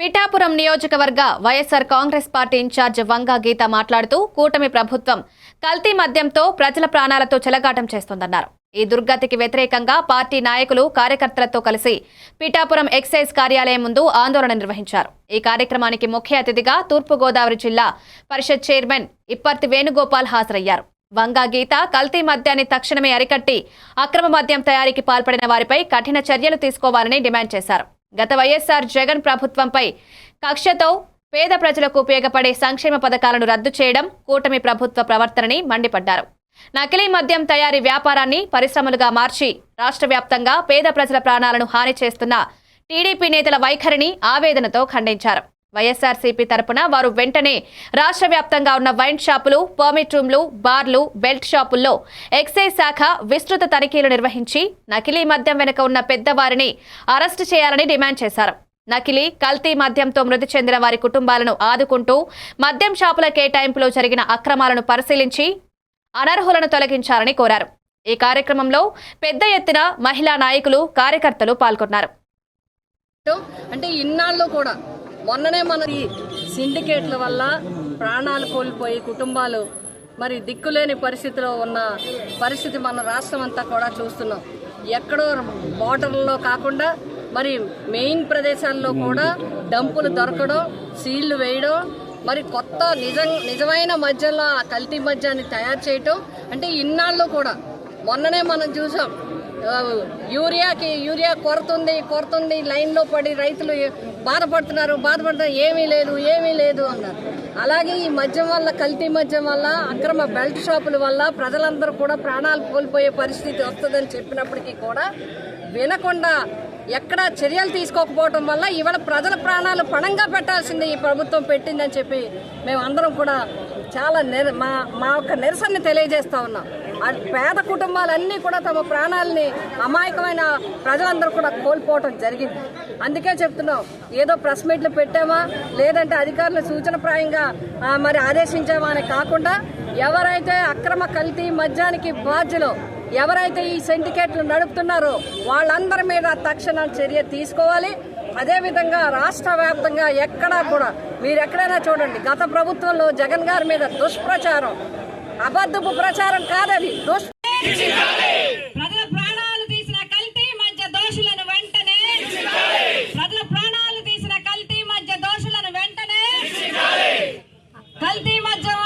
పిఠాపురం నియోజకవర్గ YSR Congress party incharge Vanga Geetha మాట్లాడుతూ కూటమి ప్రభుత్వం కల్తీ మద్యంతో ప్రజల ప్రాణాలతో చెలగాటం చేస్తోందన్నారు. ఈ దుర్గతికి వ్యతిరేకంగా పార్టీ నాయకులు కార్యకర్తలతో కలిసి పిఠాపురం ఎక్సైజ్ కార్యాలయం ముందు ఆందోళన నిర్వహించారు. ఈ కార్యక్రమానికి ముఖ్య అతిథిగా తూర్పుగోదావరి జిల్లా పరిషత్ చైర్మన్ ఇప్పర్తి వేణుగోపాల్ హాజరయ్యారు. వంగా గీత కల్తీ మద్యాన్ని తక్షణమే అరికట్టి అక్రమ మద్యం తయారీకి పాల్పడిన వారిపై కఠిన చర్యలు తీసుకోవాలని డిమాండ్ చేశారు. గత వైఎస్ఆర్ జగన్ ప్రభుత్వంపై కక్షతో పేద ప్రజలకు ఉపయోగపడే సంక్షేమ పథకాలను రద్దు చేయడం కూటమి ప్రభుత్వ ప్రవర్తనని మండిపడ్డారు. నకిలీ మద్యం తయారీ వ్యాపారాన్ని పరిశ్రమలుగా మార్చి రాష్ట్ర వ్యాప్తంగా పేద ప్రజల ప్రాణాలను హాని చేస్తున్న టీడీపీ నేతల వైఖరిని ఆవేదనతో ఖండించారు. వైఎస్ఆర్సీపీ తరపున వారు వెంటనే రాష్ట్ర వ్యాప్తంగా ఉన్న వైన్ షాపులు పర్మిట్ రూమ్లు బార్లు బెల్ట్ షాపుల్లో ఎక్సైజ్ శాఖ విస్తృత తనిఖీలు నిర్వహించి నకిలీ మద్యం వెనుక ఉన్న పెద్దవారిని అరెస్టు చేయాలని డిమాండ్ చేశారు. నకిలీ కల్తీ మద్యంతో మృతి చెందిన వారి కుటుంబాలను ఆదుకుంటూ మద్యం షాపుల కేటాయింపులో జరిగిన అక్రమాలను పరిశీలించి అనర్హులను తొలగించాలని కోరారు. ఈ కార్యక్రమంలో పెద్ద ఎత్తున మహిళా నాయకులు కార్యకర్తలు పాల్గొన్నారు. అంటే ఇన్నాళ్ళు కూడా మొన్ననే మన ఈ సిండికేట్ల వల్ల ప్రాణాలు కోల్పోయి కుటుంబాలు మరి దిక్కులేని పరిస్థితిలో ఉన్న పరిస్థితి మన రాష్ట్రం అంతా కూడా చూస్తున్నాం. ఎక్కడో బార్డర్లో కాకుండా మరి మెయిన్ ప్రదేశాల్లో కూడా డంపులు దొరకడం సీళ్ళు వేయడం మరి కొత్త నిజం నిజమైన మధ్యలో ఆ కల్తీ మధ్యాన్ని తయారు చేయటం అంటే ఇన్నాళ్ళు కూడా మొన్ననే మనం చూసాం. యూరియాకి యూరియా కొరతుంది కొరతుంది లైన్లో పడి రైతులు బాధపడుతున్నారు బాధపడుతున్నారు ఏమీ లేదు ఏమీ లేదు అన్నారు. అలాగే ఈ మద్యం వల్ల కల్తీ మద్యం వల్ల అక్రమ బెల్ట్ షాపుల వల్ల ప్రజలందరూ కూడా ప్రాణాలు కోల్పోయే పరిస్థితి వస్తుందని చెప్పినప్పటికీ కూడా వినకుండా ఎక్కడ చర్యలు తీసుకోకపోవడం వల్ల ఇవాళ ప్రజల ప్రాణాలు పణంగా పెట్టాల్సింది ఈ ప్రభుత్వం పెట్టిందని చెప్పి మేము అందరం కూడా చాలా నిర మా మా యొక్క నిరసనని తెలియజేస్తా ఉన్నాం. పేద కుటుంబాలన్నీ కూడా తమ ప్రాణాలని అమాయకమైన ప్రజలందరూ కూడా కోల్పోవటం జరిగింది. అందుకే చెప్తున్నాం ఏదో ప్రెస్ మీట్లు పెట్టామా లేదంటే అధికారుల సూచనప్రాయంగా మరి ఆదేశించామా అని కాకుండా ఎవరైతే అక్రమ కల్తీ మద్యానికి బాధ్యులో ఎవరైతే ఈ సిండికేట్లు నడుపుతున్నారో వాళ్ళందరి మీద తక్షణ చర్య తీసుకోవాలి. అదేవిధంగా రాష్ట్ర వ్యాప్తంగా ఎక్కడా కూడా మీరు ఎక్కడైనా చూడండి గత ప్రభుత్వంలో జగన్ గారి మీద దుష్ప్రచారం అబద్ధపు ప్రచారం కాదది. దుష్